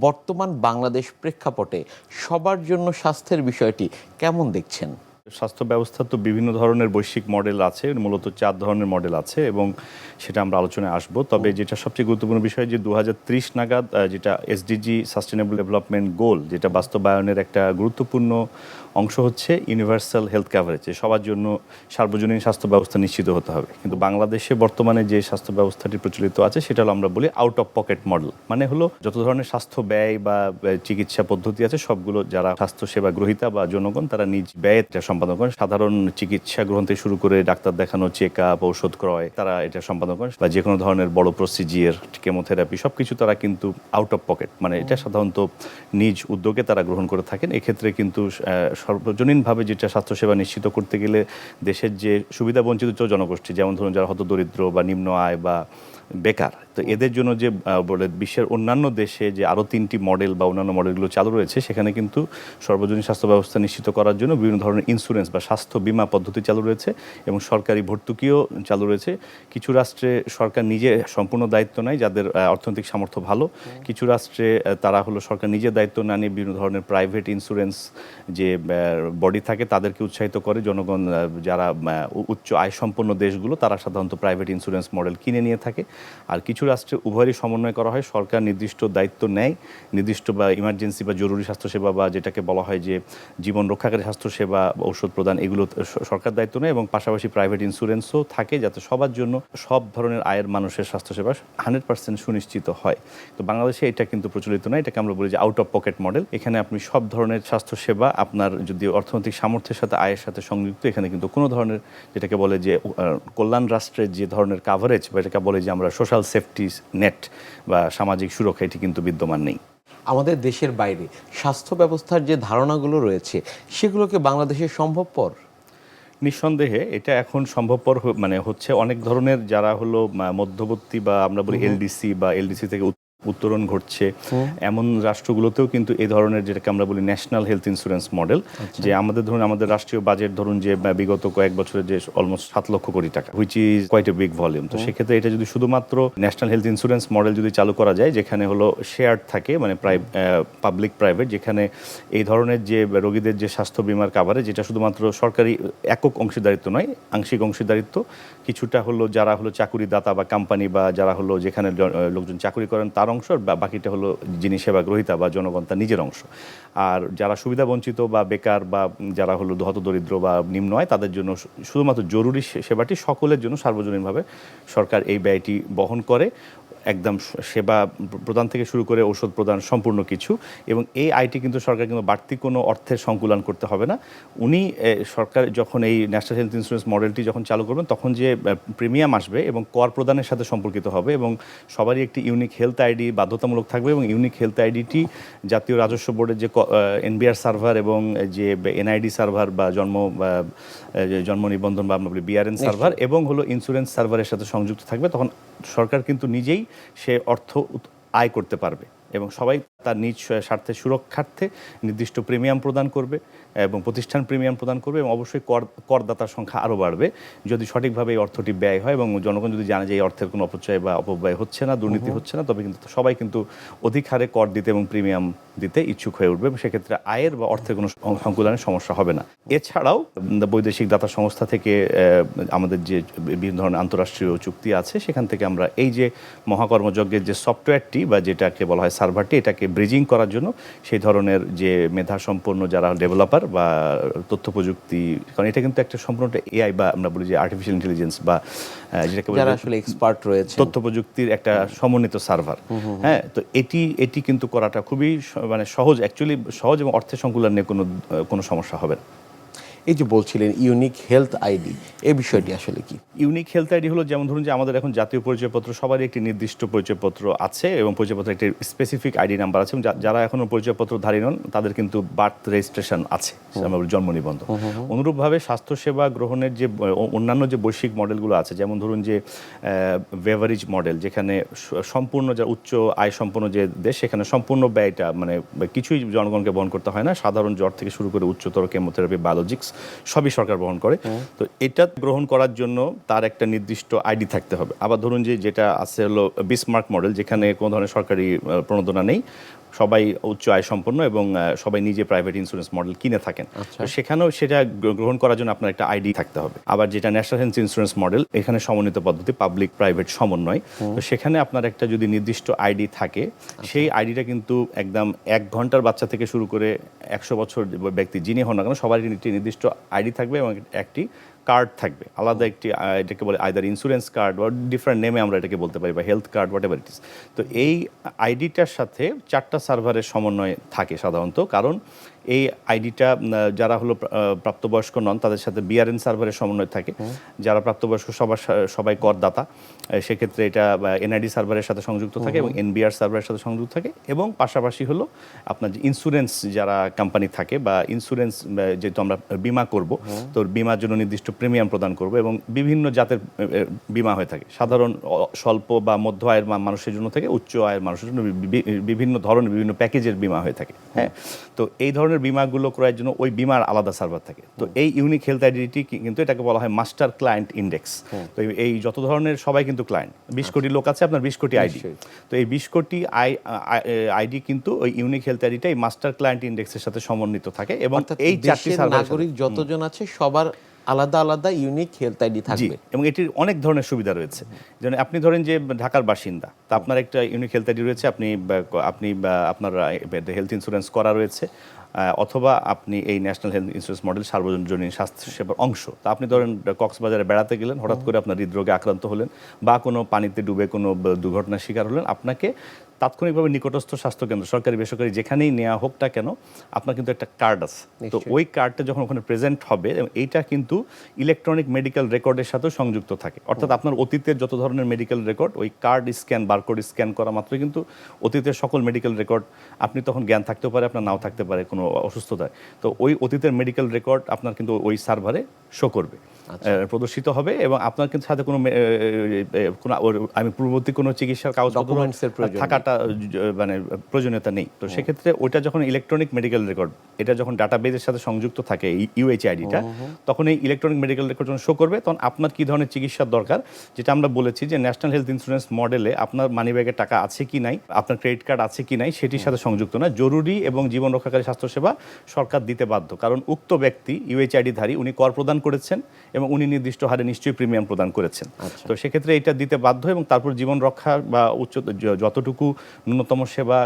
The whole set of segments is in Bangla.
বর্তমান বাংলাদেশ প্রেক্ষাপটে সবার জন্য স্বাস্থ্যের বিষয়টি কেমন দেখছেন? স্বাস্থ্য ব্যবস্থা তো বিভিন্ন ধরনের বৈশ্বিক মডেল আছে মূলত চার ধরনের মডেল আছে এবং সেটা আমরা আলোচনায় আসব। তবে যেটা সবচেয়ে গুরুত্বপূর্ণ বিষয় যে দু হাজার ত্রিশ নাগাদ যেটা এসডিজি সাস্টেনেবল ডেভেলপমেন্ট গোল যেটা বাস্তবায়নের একটা গুরুত্বপূর্ণ অংশ হচ্ছে ইউনিভার্সাল হেলথ কাভারেজ সবার জন্য সার্বজনীন স্বাস্থ্য ব্যবস্থা নিশ্চিত হতে হবে। কিন্তু বাংলাদেশে বর্তমানে যে স্বাস্থ্য ব্যবস্থাটি প্রচলিত আছে সেটা হলো আমরা বলি আউট অফ পকেট মডেল মানে হলো যত ধরনের স্বাস্থ্য ব্যয় বা চিকিৎসা পদ্ধতি আছে সবগুলো যারা স্বাস্থ্য সেবা গ্রহীতা বা জনগণ তারা নিজ ব্যয় সম্পাদন করেন সাধারণ চিকিৎসা গ্রহণ থেকে শুরু করে ডাক্তার দেখানো চেক আপ ঔষধ ক্রয়, তারা এটা সম্পাদন করেন বা যে কোনো ধরনের বড় প্রসিজিয়ার কেমোথেরাপি সব কিছু তারা কিন্তু আউট অফ পকেট মানে এটা সাধারণত নিজ উদ্যোগে তারা গ্রহণ করে থাকেন। এক্ষেত্রে কিন্তু সর্বজনীনভাবে যেটা স্বাস্থ্যসেবা নিশ্চিত করতে গেলে দেশের যে সুবিধা বঞ্চিত জনগোষ্ঠী, যেমন ধরুন যারা হত দরিদ্র বা নিম্ন আয় বা বেকার তো এদের জন্য যে বলে বিশ্বের অন্যান্য দেশে যে আরও তিনটি মডেল বা অন্যান্য মডেলগুলো চালু রয়েছে সেখানে কিন্তু সর্বজনীন স্বাস্থ্য ব্যবস্থা নিশ্চিত করার জন্য বিভিন্ন ধরনের ইন্স্যুরেন্স বা স্বাস্থ্য বীমা পদ্ধতি চালু রয়েছে এবং সরকারি ভর্তুকিও চালু রয়েছে। কিছু রাষ্ট্রে সরকার নিজে সম্পূর্ণ দায়িত্ব নেয় যাদের অর্থনৈতিক সামর্থ্য ভালো। কিছু রাষ্ট্রে তারা হলো সরকার নিজে দায়িত্ব না নিয়ে বিভিন্ন ধরনের প্রাইভেট ইন্স্যুরেন্স যে বডি থাকে তাদেরকে উৎসাহিত করে। জনগণ যারা উচ্চ আয় সম্পন্ন দেশগুলো তারা সাধারণত প্রাইভেট ইন্স্যুরেন্স মডেল কিনে নিয়ে থাকে। আর কিছু রাষ্ট্রে উভয়েরই সমন্বয় করা হয়। সরকার নির্দিষ্ট দায়িত্ব নেয়। নির্দিষ্ট বা ইমার্জেন্সি বা জরুরি স্বাস্থ্যসেবা বা যেটাকে বলা হয় যে জীবন রক্ষাকারী স্বাস্থ্যসেবা, ঔষধ প্রদান, এগুলো সরকার দায়িত্ব নেয় এবং পাশাপাশি প্রাইভেট ইন্স্যুরেন্সও থাকে যাতে সবার জন্য সব ধরনের আয়ের মানুষের স্বাস্থ্যসেবা হান্ড্রেড পার্সেন্ট সুনিশ্চিত হয়। তো বাংলাদেশে এটা কিন্তু প্রচলিত নয়। এটাকে আমরা বলি যে আউট অফ পকেট মডেল এখানে আপনি সব ধরনের স্বাস্থ্যসেবা আপনার যদি অর্থনৈতিক সামর্থ্যের সাথে, আয়ের সাথে সংযুক্ত, এখানে কিন্তু কোনো ধরনের যেটাকে বলে যে কল্যাণ রাষ্ট্রের যে ধরনের কাভারেজ বা এটাকে বলে যে আমরা সোশ্যাল সেফটি নেট বা সামাজিক সুরক্ষা এটি কিন্তু বিদ্যমান নেই। আমাদের দেশের বাইরে স্বাস্থ্য ব্যবস্থার যে ধারণাগুলো রয়েছে সেগুলোকে বাংলাদেশে সম্ভবপর? নিঃসন্দেহে এটা এখন সম্ভবপর মানে হচ্ছে অনেক ধরনের যারা হলো মধ্যবর্তী বা আমরা বলি এলডিসি বা এলডিসি থেকে উত্তরণ ঘটছে। এমন রাষ্ট্রগুলোতেও কিন্তু এই ধরনের যেটাকে আমরা বলি ন্যাশনাল হেলথ ইন্স্যুরেন্স মডেল যে আমাদের ধরুন আমাদের রাষ্ট্রীয় বাজেট ধরুন যে বিগত কয়েক বছরে যে অলমোস্ট সাত লক্ষ কোটি টাকা which is quite a big volume তো সেক্ষেত্রে এটা যদি শুধুমাত্র ন্যাশনাল হেলথ ইন্স্যুরেন্স মডেল যদি চালু করা যায় যেখানে হলো শেয়ার থাকে মানে পাবলিক প্রাইভেট যেখানে এই ধরনের যে রোগীদের যে স্বাস্থ্য বিমার কাভারে যেটা শুধুমাত্র সরকারি একক অংশীদারিত্ব নয় আংশিক অংশীদারিত্ব কিছুটা হলো যারা হলো চাকুরিদাতা বা কোম্পানি বা যারা হলো যেখানে লোকজন চাকরি করেন তার অংশ আর বাকিটা হলো যিনি সেবা গ্রহিতা বা জনগণ তার নিজের অংশ। আর যারা সুবিধা বঞ্চিত বা বেকার বা যারা হলো ধত দরিদ্র বা নিম্ন হয় তাদের জন্য শুধুমাত্র জরুরি সেবাটি সকলের জন্য সার্বজনীনভাবে সরকার এই ব্যয়টি বহন করে। একদম সেবা প্রদান থেকে শুরু করে ঔষধ প্রদান সম্পূর্ণ কিছু এবং এই আইটি কিন্তু সরকার কিন্তু বাড়তি কোনো অর্থের সংকুলন করতে হবে না। উনি সরকার যখন এই ন্যাশনাল হেলথ ইন্স্যুরেন্স মডেলটি যখন চালু করবেন তখন যে প্রিমিয়াম আসবে এবং কর প্রদানের সাথে সম্পর্কিত হবে এবং সবারই একটি ইউনিক হেলথ আইডি বাধ্যতামূলক থাকবে এবং ইউনিক হেলথ আইডিটি জাতীয় রাজস্ব বোর্ডের যে এনবিআর সার্ভার এবং যে এনআইডি সার্ভার বা জন্ম জন্ম নিবন্ধন বা আমরা বলি বিআরএন সার্ভার এবং হলো ইন্স্যুরেন্স সার্ভারের সাথে সংযুক্ত থাকবে তখন সরকার কিন্তু নিজেই সে অর্থ আয় করতে পারবে। এবং সবাই তার নিজ স্বার্থে সুরক্ষার্থে নির্দিষ্ট প্রিমিয়াম প্রদান করবে এবং প্রতিষ্ঠান প্রিমিয়াম প্রদান করবে এবং অবশ্যই কর করদাতার সংখ্যা আরও বাড়বে। যদি সঠিকভাবে এই অর্থটি ব্যয় হয় এবং জনগণ যদি জানে যে এই অর্থের কোনো অপচয় বা অপব্যয় হচ্ছে না দুর্নীতি হচ্ছে না তবে কিন্তু সবাই কিন্তু অধিক হারে কর দিতে এবং প্রিমিয়াম দিতে ইচ্ছুক হয়ে উঠবে এবং সেক্ষেত্রে আয়ের বা অর্থের কোনো সংকুলনের সমস্যা হবে না। এছাড়াও বৈদেশিক দাতা সংস্থা থেকে আমাদের যে বিভিন্ন ধরনের আন্তঃরাষ্ট্রীয় চুক্তি আছে সেখান থেকে আমরা এই যে মহাকর্মযজ্ঞের যে সফটওয়্যারটি বা যেটাকে বলা হয় সার্ভারটি এটাকে ব্রিজিং করার জন্য সেই ধরনের যে মেধা সম্পন্ন যারা ডেভেলপার বা তথ্য প্রযুক্তি কারণ এটা কিন্তু একটা সম্পূর্ণ এআই বা আমরা বলি যে আর্টিফিশিয়াল ইন্টেলিজেন্স বা যেটাকে যারা আসলে এক্সপার্ট রয়েছে। তথ্য প্রযুক্তির একটা সমন্বিত সার্ভার হ্যাঁ তো এটি এটি কিন্তু করাটা খুবই মানে সহজ অ্যাকচুয়ালি সহজ এবং অর্থের সংকুলন নিয়ে কোনো কোনো সমস্যা হবে না। এই যে বলছিলেন ইউনিক হেলথ আইডি এই বিষয়টি আসলে কি? ইউনিক হেলথ আইডি হলো যেমন ধরুন যে আমাদের এখন জাতীয় পরিচয়পত্র সবারই একটি নির্দিষ্ট পরিচয়পত্র আছে এবং পরিচয়পত্র একটি স্পেসিফিক আইডি নাম্বার আছে যারা এখনও পরিচয়পত্র ধারী নন তাদের কিন্তু বার্থ রেজিস্ট্রেশন আছে জন্ম নিবন্ধন। অনুরূপভাবে স্বাস্থ্যসেবা গ্রহণের যে অন্যান্য যে বৈশ্বিক মডেলগুলো আছে যেমন ধরুন যে বেভারেজ মডেল যেখানে সম্পূর্ণ যা উচ্চ আয় সম্পন্ন যে দেশ সেখানে সম্পূর্ণ ব্যয়টা মানে কিছুই জনগণকে বহন করতে হয় না। সাধারণ জ্বর থেকে শুরু করে উচ্চতর কেমোথেরাপি বায়োলজিক্স সবই সরকার বহন করে। তো এটা গ্রহণ করার জন্য তার একটা নির্দিষ্ট আইডি থাকতে হবে। আবার ধরুন যে যেটা আছে হলো বিসমার্ক মডেল যেখানে কোনো ধরনের সরকারি প্রণোদনা নেই। সবাই উচ্চ আয় সম্পন্ন এবং সবাই নিজে প্রাইভেট ইন্স্যুরেন্স মডেল কিনে থাকেন। আচ্ছা। সেখানেও সেটা গ্রহণ করার জন্য আপনার একটা আইডি থাকতে হবে। আবার যেটা ন্যাশনাল হেলথ ইন্স্যুরেন্স মডেল এখানে সমন্বিত পদ্ধতি পাবলিক প্রাইভেট সমন্বয়। তো সেখানে আপনার একটা যদি নির্দিষ্ট আইডি থাকে সেই আইডিটা কিন্তু একদম এক ঘণ্টার বাচ্চা থেকে শুরু করে একশো বছর ব্যক্তি যিনি হন না কেন সবার একটি নির্দিষ্ট আইডি থাকবে এবং একটি কার্ড থাকবে। আলাদা একটি এটাকে বলে আইদার ইন্স্যুরেন্স কার্ড বা ডিফারেন্ট নেমে আমরা এটাকে বলতে পারি বা health card whatever it is তো এই আইডিটার সাথে চারটা সার্ভারের সমন্বয় থাকে সাধারণত। কারণ এই আইডিটা যারা হলো প্রাপ্তবয়স্ক নন তাদের সাথে বিআরএন সার্ভারের সমন্বয় থাকে। যারা প্রাপ্তবয়স্ক সবার সবাই করদাতা সেক্ষেত্রে এটা এনআইডি সার্ভারের সাথে সংযুক্ত থাকে এবং এনবিআর সার্ভারের সাথে সংযুক্ত থাকে। এবং পাশাপাশি হলো আপনার যে ইন্স্যুরেন্স যারা কোম্পানি থাকে বা ইন্স্যুরেন্স যেহেতু আমরা বিমা করব তো বিমার জন্য নির্দিষ্ট প্রিমিয়াম প্রদান করব এবং বিভিন্ন জাতের বীমা হয়ে থাকে। সাধারণ স্বল্প বা মধ্য আয়ের মানুষের জন্য থেকে উচ্চ আয়ের মানুষের জন্য বিভিন্ন ধরনের বিভিন্ন প্যাকেজের বীমা হয়ে থাকে। হ্যাঁ? তো এই ধরনের বীমাগুলো ক্রয়ের জন্য ওই বিমার আলাদা সার্ভার থাকে। তো এই ইউনিক হেলথ আইডেন্টি কিন্তু এটাকে বলা হয় মাস্টার ক্লায়েন্ট ইন্ডেক্স তো এই- যত ধরনের সবাই কিন্তু ক্লায়েন্ট বিশ কোটি লোক আছে আপনার বিশ কোটি আইডি। তো এই বিশ কোটি আই আইডি কিন্তু ওই ইউনিক হেলথ আইডিটা এই মাস্টার ক্লায়েন্ট ইন্ডেক্সের সাথে সমন্বিত থাকে এবং এই চারটি নাগরিক যতজন আছে সবার আলাদা আলাদা ইউনিক হেলথ আইডি থাকবে। এবং এটির অনেক ধরনের সুবিধা রয়েছে। যেমন আপনি ধরেন যে ঢাকার বাসিন্দা তা আপনার একটা ইউনিক হেলথ আইডি রয়েছে আপনি আপনি আপনার হেলথ ইন্স্যুরেন্স করা রয়েছে অথবা আপনি এই ন্যাশনাল হেলথ ইন্স্যুরেন্স মডেল সার্বজনীন স্বাস্থ্য সেবার অংশ। তা আপনি ধরেন কক্সবাজারে বেড়াতে গেলেন হঠাৎ করে আপনার হৃদরোগে আক্রান্ত হলেন বা কোনো পানিতে ডুবে কোনো দুর্ঘটনার শিকার হলেন আপনাকে তাৎক্ষণিকভাবে নিকটস্থ স্বাস্থ্যকেন্দ্র সরকারি বেসরকারি যেখানেই নেওয়া হোক না কেন আপনার কিন্তু একটা কার্ড আছে। তো ওই কার্ডটা যখন ওখানে প্রেজেন্ট হবে এবং এইটা কিন্তু ইলেকট্রনিক মেডিকেল রেকর্ডের সাথেও সংযুক্ত থাকে। অর্থাৎ আপনার অতীতের যত ধরনের মেডিকেল রেকর্ড ওই কার্ড স্ক্যান বারকোড স্ক্যান করা মাত্রই কিন্তু অতীতের সকল মেডিকেল রেকর্ড আপনি তখন জ্ঞান থাকতেও পারে আপনার নাও থাকতে পারে কোনো অসুস্থতায়। তো ওই অতীতের মেডিকেল রেকর্ড আপনার কিন্তু ওই সার্ভারে শো করবে। আচ্ছা। প্রদর্শিত হবে এবং আপনার কিন্তু সাথে কোনো কোনো আমি পূর্ববর্তী কোনো চিকিৎসার কাগজ। থাকাটা জ- মানে প্রয়োজনীয়তা নেই। তো সেক্ষেত্রে ওইটা যখন ইলেকট্রনিক মেডিকেল রেকর্ড এটা যখন ডাটাবেজের সাথে সংযুক্ত থাকে ইউএইচআইডিটা তখন এই ইলেকট্রনিক মেডিকেল রেকর্ড যখন শো করবে। তখন আপনার কী ধরনের চিকিৎসার দরকার? যেটা আমরা বলেছি যে ন্যাশনাল হেলথ ইন্স্যুরেন্স মডেলে আপনার মানিব্যাগে টাকা আছে কি নাই আপনার ক্রেডিট কার্ড আছে কি নাই সেটির সাথে সংযুক্ত না জরুরি এবং জীবন রক্ষাকারী স্বাস্থ্যসেবা সরকার দিতে বাধ্য। কারণ উক্ত ব্যক্তি ইউএইচআইডি ধারী উনি কর প্রদান করেছেন এবং উনি নির্দিষ্ট হারে নিশ্চয়ই প্রিমিয়াম প্রদান করেছেন। আচ্ছা। তো সেক্ষেত্রে এটা দিতে বাধ্য এবং তারপর জীবন রক্ষা বা উচ্চ যতটুকু ন্যূনতম সেবা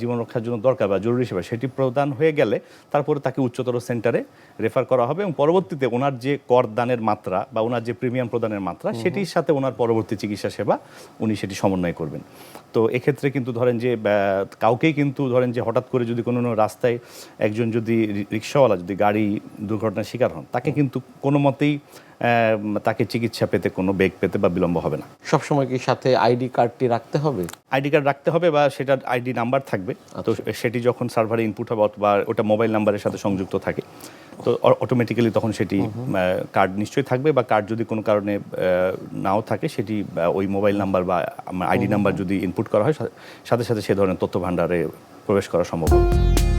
জীবন রক্ষার জন্য দরকার বা জরুরি সেবা সেটি প্রদান হয়ে গেলে তারপরে তাকে উচ্চতর সেন্টারে রেফার করা হবে এবং পরবর্তীতে ওনার যে কর দানের মাত্রা বা ওনার যে প্রিমিয়াম প্রদানের মাত্রা সেটির সাথে ওনার পরবর্তী চিকিৎসা সেবা উনি সেটি সমন্বয় করবেন। তো এক্ষেত্রে কিন্তু ধরেন যে কাউকেই কিন্তু ধরেন যে হঠাৎ করে যদি কোনো রাস্তায় একজন যদি রিক্সাওয়ালা যদি গাড়ি দুর্ঘটনার শিকার হন তাকে কিন্তু কোনো মতেই তাকে চিকিৎসা পেতে কোনো বেগ পেতে বা বিলম্ব হবে না। সবসময় কি সাথে আইডি কার্ডটি রাখতে হবে? আইডি কার্ড রাখতে হবে বা সেটার আইডি নাম্বার থাকবে। তো সেটি যখন সার্ভারে ইনপুট হবে অথবা ওটা মোবাইল নাম্বারের সাথে সংযুক্ত থাকে তো অটোমেটিক্যালি তখন সেটি কার্ড নিশ্চয়ই থাকবে বা কার্ড যদি কোনো কারণে নাও থাকে সেটি ওই মোবাইল নাম্বার বা আইডি নাম্বার যদি ইনপুট করা হয় সাথে সাথে সে ধরনের তথ্য ভাণ্ডারে প্রবেশ করা সম্ভব হবে।